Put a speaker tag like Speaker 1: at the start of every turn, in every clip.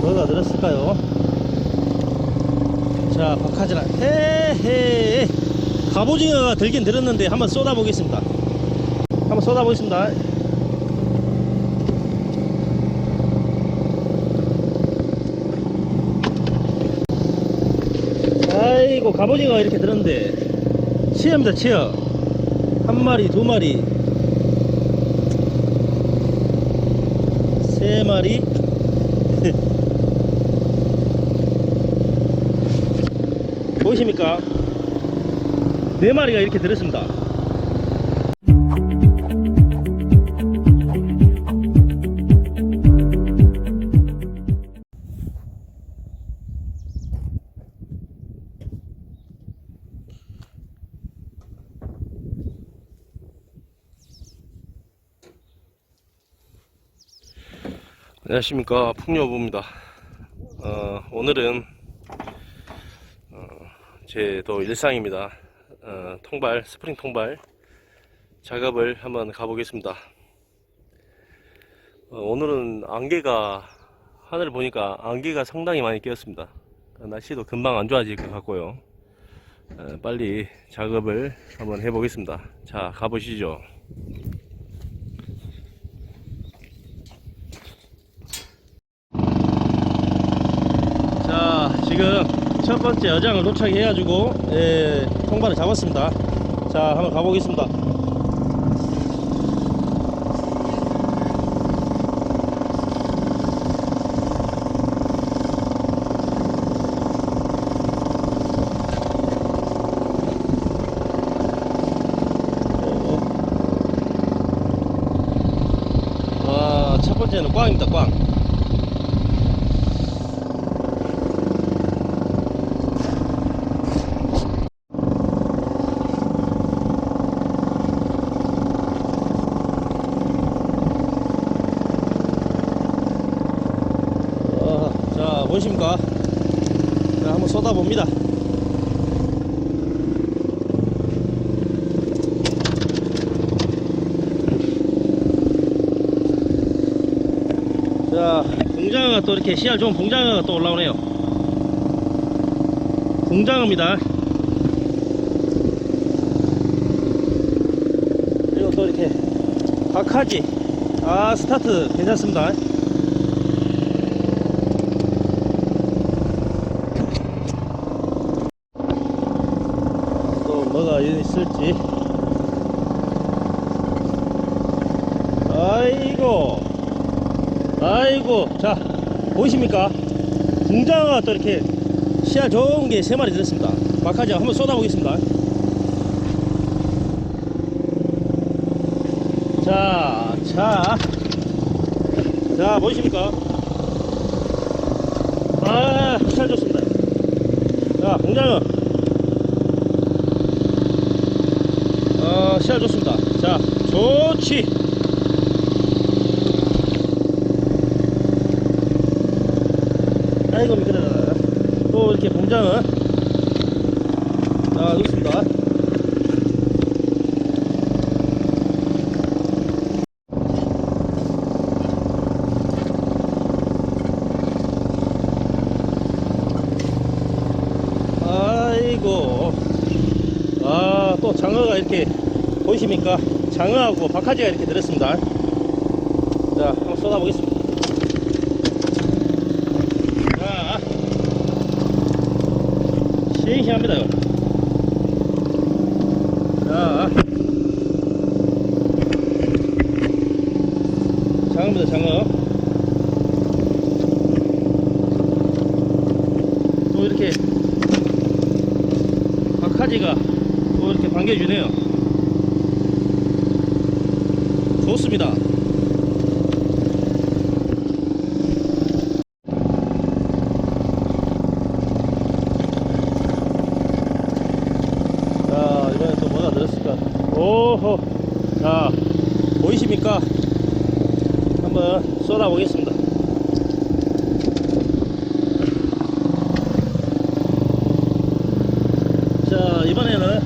Speaker 1: 뭐가 들었을까요? 자, 박하지라. 헤헤. 갑오징어가 들긴 들었는데 한번 쏟아보겠습니다. 한번 쏟아보겠습니다. 아이고, 갑오징어가 이렇게 들었는데. 치어입니다, 치어. 한 마리, 두 마리, 세 마리. 보이십니까? 네 마리가 이렇게 들었습니다. 안녕하십니까 풍요부입니다. 어, 오늘은 어, 제 또 일상입니다. 어, 통발 스프링 통발 작업을 한번 가보겠습니다. 어, 오늘은 안개가 하늘을 보니까 안개가 상당히 많이 끼었습니다. 날씨도 금방 안 좋아질 것 같고요. 어, 빨리 작업을 한번 해보겠습니다. 자 가보시죠. 자 지금 첫 번째 여장을 도착해가지고 예, 통발을 잡았습니다. 자 한번 가보겠습니다. 아, 첫 번째는 꽝입니다 꽝 어, 자 한번 쏟아봅니다. 자 공장어가 또 이렇게 씨알 좋은 공장어가 또 올라오네요. 공장어입니다. 그리고 또 이렇게 박하지. 아 스타트. 괜찮습니다 또 뭐가 있을지. 아이고. 아이고. 자 보이십니까? 궁장어가 또 이렇게 씨알 좋은 게 세 마리 들었습니다. 박하지 한번 쏟아보겠습니다. 자, 자, 자, 보이십니까? 아, 잘 좋습니다. 자, 공장 시야 좋습니다. 자, 좋지. 아이고, 미끄러라. 또 이렇게 공장어. 자, 좋습니다. 아이고 아 또 장어가 이렇게 보이십니까? 장어하고 박하지가 이렇게 들었습니다. 자 한번 쏟아보겠습니다. 자 싱싱합니다. 자. 장어입니다 장어. 또 이렇게 박하지가 또 이렇게 반겨주네요. 좋습니다. 자, 이번에 또 뭐가 들었을까? 오호. 자, 보이십니까? 한번 쏟아 보겠습니다. 자 이번에는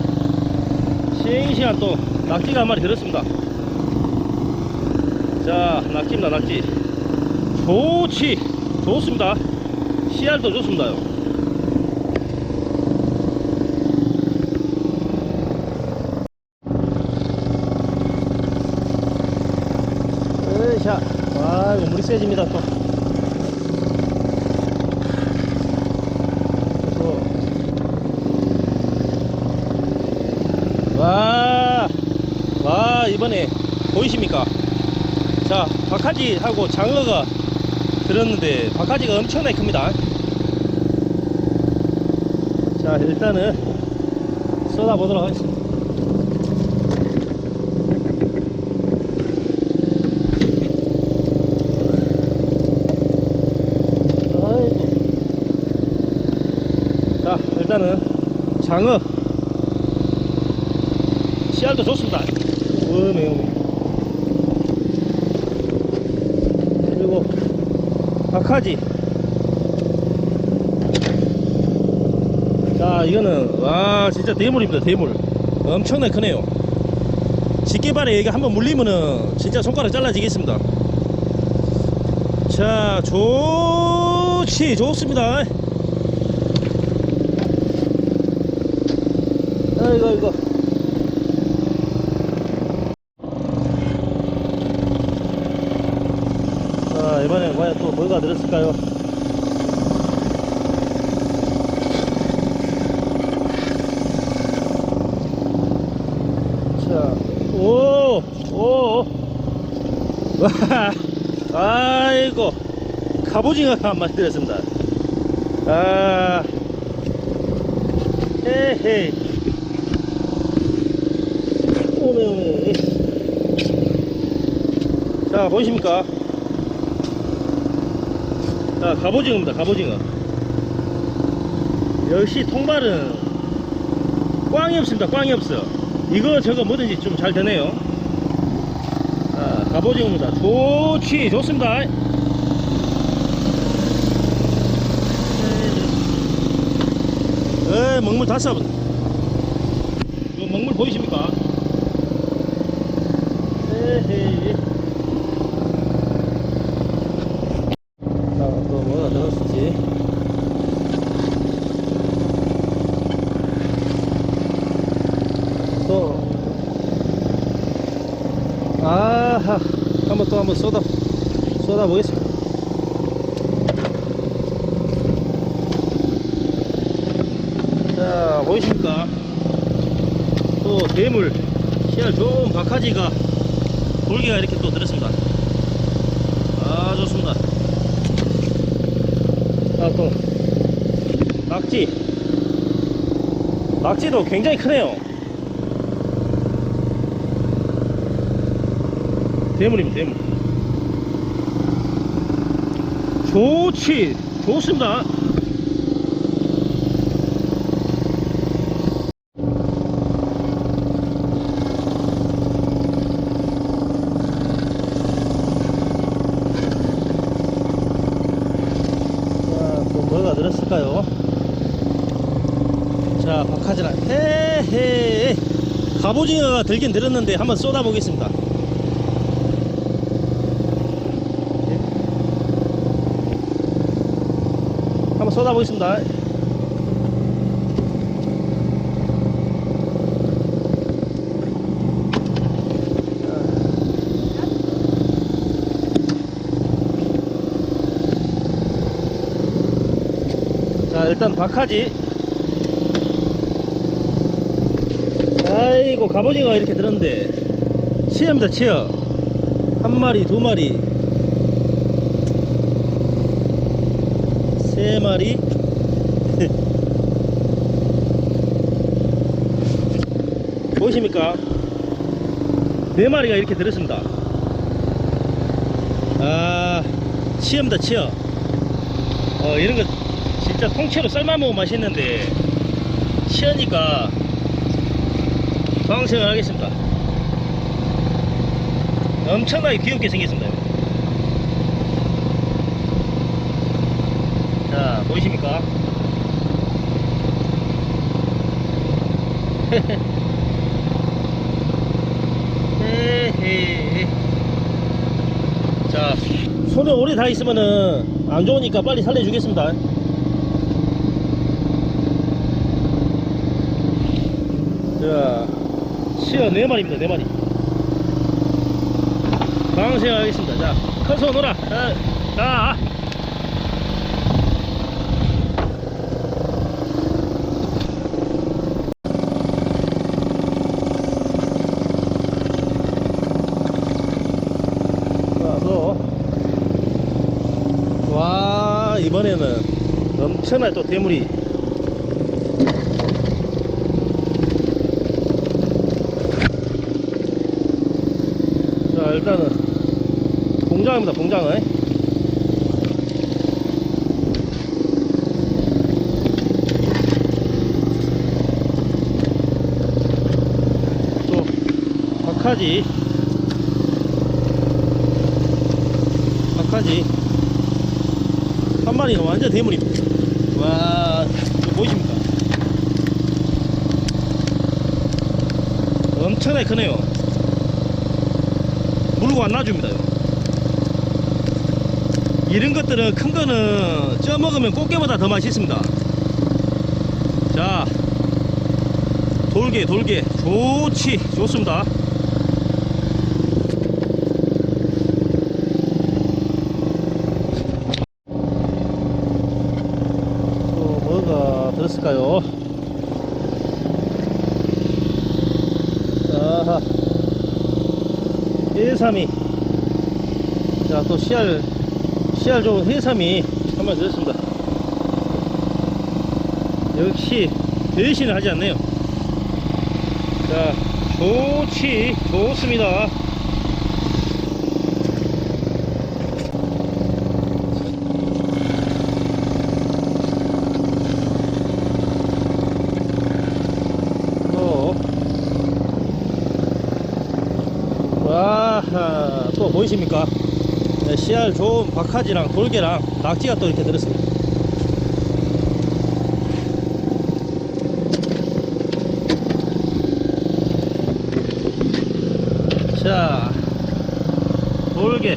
Speaker 1: 싱싱한 또 낙지가 한 마리 들었습니다 자 낙지입니다 낙지 좋지 좋습니다. CR도 좋습니다 요. 으샤. 와, 이거 물이 세집니다, 또. 또. 와, 와, 이번에 보이십니까? 자, 박하지하고 장어가 들었는데, 박하지가 엄청나게 큽니다. 자, 일단은 쏟아보도록 하겠습니다. 자, 일단은 장어 씨알도 좋습니다. 음에 음에. 그리고 박하지. 자, 이거는 와 진짜 대물입니다. 대물. 엄청나게 크네요. 집게발에 이게 한번 물리면은 진짜 손가락 잘라지겠습니다. 자, 좋지, 좋습니다. 아이고, 아이고. 자, 이번엔 과연 또 뭐가 들었을까요? 자, 오, 오, 와, 아이고, 갑오징어가 한 마리 들었습니다. 아, 헤헤. 오메, 오메. 자, 보이십니까? 자, 갑오징어입니다, 갑오징어. 역시 통발은 꽝이 없습니다, 꽝이 없어. 이거 저거 뭐든지 좀 잘 되네요. 자, 갑오징어입니다. 좋지, 좋습니다. 에, 먹물 다 쏴본. 이거 먹물 보이십니까? 에헤이. 자, 또 뭐가 들었을지. 또. 아하. 한번 쏟아, 쏟아 보겠습니다. 자 보이십니까? 또 대물 씨알 좋은 박하지가 돌개가 이렇게 또 들었습니다. 아 좋습니다. 자또 낙지 낙지도 굉장히 크네요. 대물입니다 대물 좋지 좋습니다 뭐가 들었을까요? 자, 박하지라. 헤헤. 갑오징어가 들긴 들었는데 한번 쏟아보겠습니다. 예. 한번 쏟아보겠습니다. 자, 일단 박하지. 아이고, 갑오징어가 이렇게 들었는데. 치어입니다, 치어. 한 마리, 두 마리. 세 마리. 보이십니까? 네 마리가 이렇게 들었습니다. 아, 치어입니다, 치어. 어, 이런 거 진짜 통째로 삶아 먹으면 맛있는데 치으니까 방생을 하겠습니다. 엄청나게 귀엽게 생겼습니다. 자, 보이십니까? 자, 손에 오래 다 있으면은 안 좋으니까 빨리 살려주겠습니다. 자, 시어 네 마리입니다, 네 마리. 방생하겠습니다. 자, 커서 놀아. 자, 자. 와서 와 이번에는 엄청나게 또 대물이. 자 일단은 공장입니다 공장은. 또 박하지. 박하지. 한 마리는 완전 대물입니다 와 이거 보이십니까? 엄청나게 크네요. 물고 안 놔줍니다. 이런 것들은 큰 거는 쪄 먹으면 꽃게보다 더 맛있습니다. 자 돌게 돌게. 좋지 좋습니다 또 들었을까요? 아하. 해삼이. 자 또 씨알 씨알 좋은 해삼이 한 마리 들었습니다. 역시 배신을 하지 않네요. 자 좋지 좋습니다 또 와하 또 보이십니까? 네, 씨알 좋은 박하지랑 돌개랑 낙지가 또 이렇게 들었습니다. 자 돌개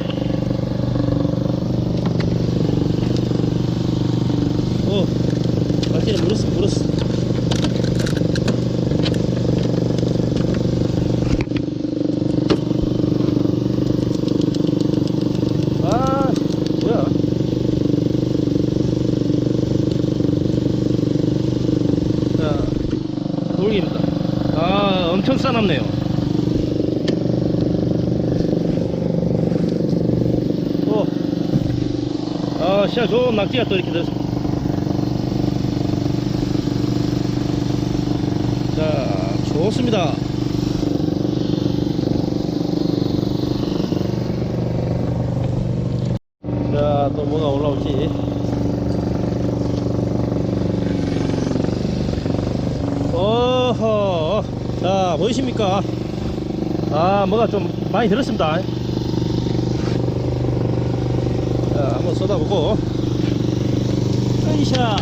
Speaker 1: 오 낙지는 물었어 물었어 아, 뭐야. 자, 돌기입니다. 아, 엄청 싸납네요. 또, 아, 씨알 좋은 낙지가 또 이렇게 들었습니다. 자, 좋습니다. 자, 또 뭐가 올라올지. 어허. 자, 보이십니까? 아, 뭐가 좀 많이 들었습니다. 자, 한번 쏟아보고. 으이샤.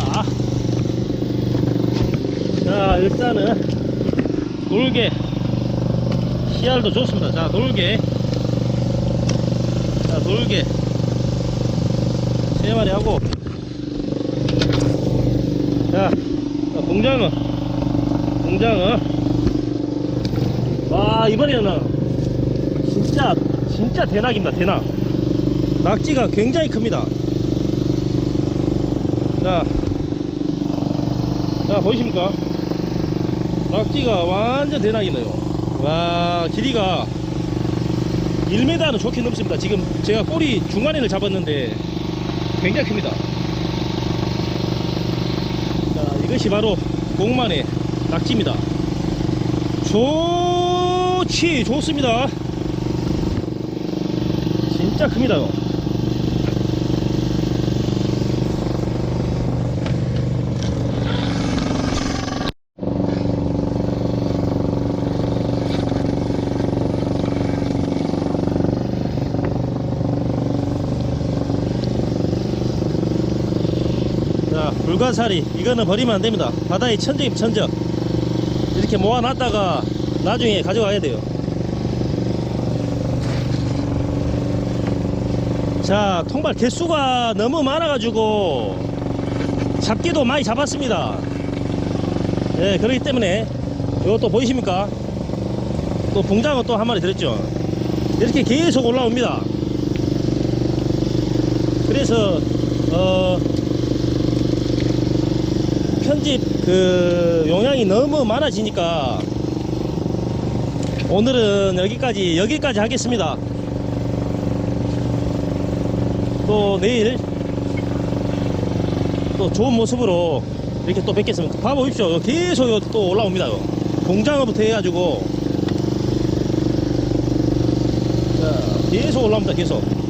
Speaker 1: 자, 일단은 돌개. 씨알도 좋습니다. 자, 돌개. 자, 돌개. 세 마리 하고 자 어, 공장어 공장어? 와 이번에는 진짜 진짜 대낙입니다 대낙 낙지가 굉장히 큽니다. 자, 자 보이십니까? 낙지가 완전 대낙이네요. 와 길이가 1m는 좋게 넘습니다. 지금 제가 꼬리 중간에를 잡았는데 굉장히 큽니다. 자, 이것이 바로 공만의 낙지입니다. 좋지, 좋습니다. 진짜 큽니다. 자, 불가사리. 이거는 버리면 안 됩니다. 바다의 천적입 천적. 이렇게 모아놨다가 나중에 가져가야 돼요. 자, 통발 개수가 너무 많아 가지고 잡기도 많이 잡았습니다. 예, 그렇기 때문에 이것도 보이십니까? 또 봉장어 또 한 마리 들었죠. 이렇게 계속 올라옵니다. 그래서 어 편집 그 용량이 너무 많아지니까 오늘은 여기까지 여기까지 하겠습니다. 또 내일 또 좋은 모습으로 이렇게 또 뵙겠습니다. 봐보십시오. 계속 또 올라옵니다. 공장어부터 해가지고 자, 계속 올라옵니다. 계속.